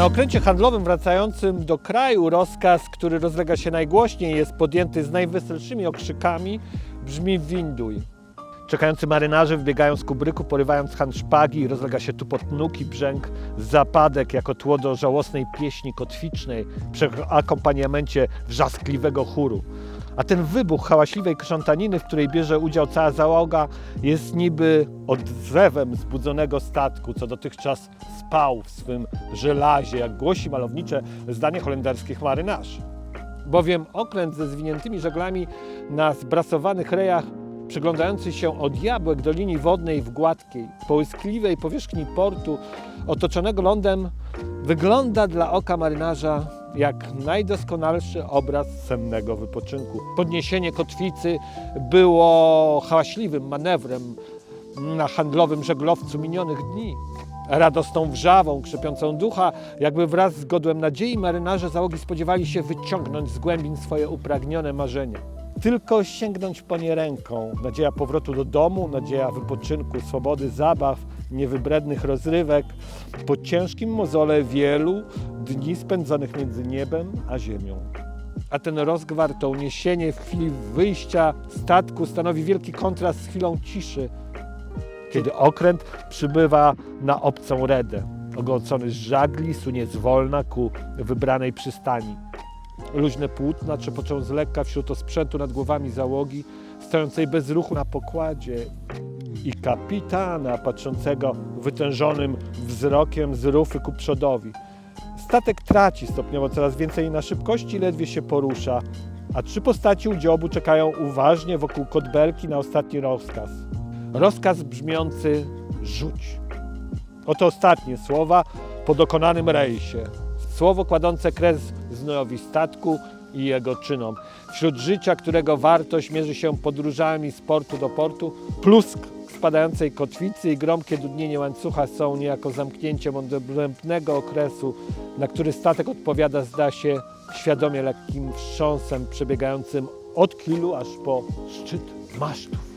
Na okręcie handlowym wracającym do kraju rozkaz, który rozlega się najgłośniej, jest podjęty z najweselszymi okrzykami, brzmi winduj. Czekający marynarze wbiegają z kubryku, porywając han szpagi i rozlega się tupot nóg i brzęk zapadek jako tło do żałosnej pieśni kotwicznej przy akompaniamencie wrzaskliwego chóru. A ten wybuch hałaśliwej krzątaniny, w której bierze udział cała załoga, jest niby odzewem zbudzonego statku, co dotychczas spał w swym żelazie, jak głosi malownicze zdanie holenderskich marynarzy. Bowiem okręt ze zwiniętymi żaglami na zbrasowanych rejach, przyglądający się od jabłek do linii wodnej w gładkiej, połyskliwej powierzchni portu, otoczonego lądem, wygląda dla oka marynarza jak najdoskonalszy obraz sennego wypoczynku. Podniesienie kotwicy było hałaśliwym manewrem na handlowym żeglowcu minionych dni. Radosną wrzawą, krzepiącą ducha, jakby wraz z godłem nadziei marynarze załogi spodziewali się wyciągnąć z głębin swoje upragnione marzenia. Tylko sięgnąć po nie ręką. Nadzieja powrotu do domu, nadzieja wypoczynku, swobody zabaw, niewybrednych rozrywek, po ciężkim mozole wielu dni spędzonych między niebem a ziemią. A ten rozgwar, to uniesienie w chwili wyjścia statku stanowi wielki kontrast z chwilą ciszy, kiedy okręt przybywa na obcą redę. Ogołocony z żagli sunie zwolna ku wybranej przystani. Luźne płótna trzepoczą z lekka wśród osprzętu nad głowami załogi, stojącej bez ruchu na pokładzie i kapitana patrzącego wytężonym wzrokiem z rufy ku przodowi. Statek traci stopniowo coraz więcej na szybkości, ledwie się porusza, a trzy postaci u dziobu czekają uważnie wokół kotbelki na ostatni rozkaz. Rozkaz brzmiący rzuć. Oto ostatnie słowa po dokonanym rejsie. Słowo kładące kres znojowi statku i jego czynom. Wśród życia, którego wartość mierzy się podróżami z portu do portu, plusk spadającej kotwicy i gromkie dudnienie łańcucha są niejako zamknięciem odrębnego okresu, na który statek odpowiada, zda się, świadomie lekkim wstrząsem przebiegającym od kilu aż po szczyt masztów.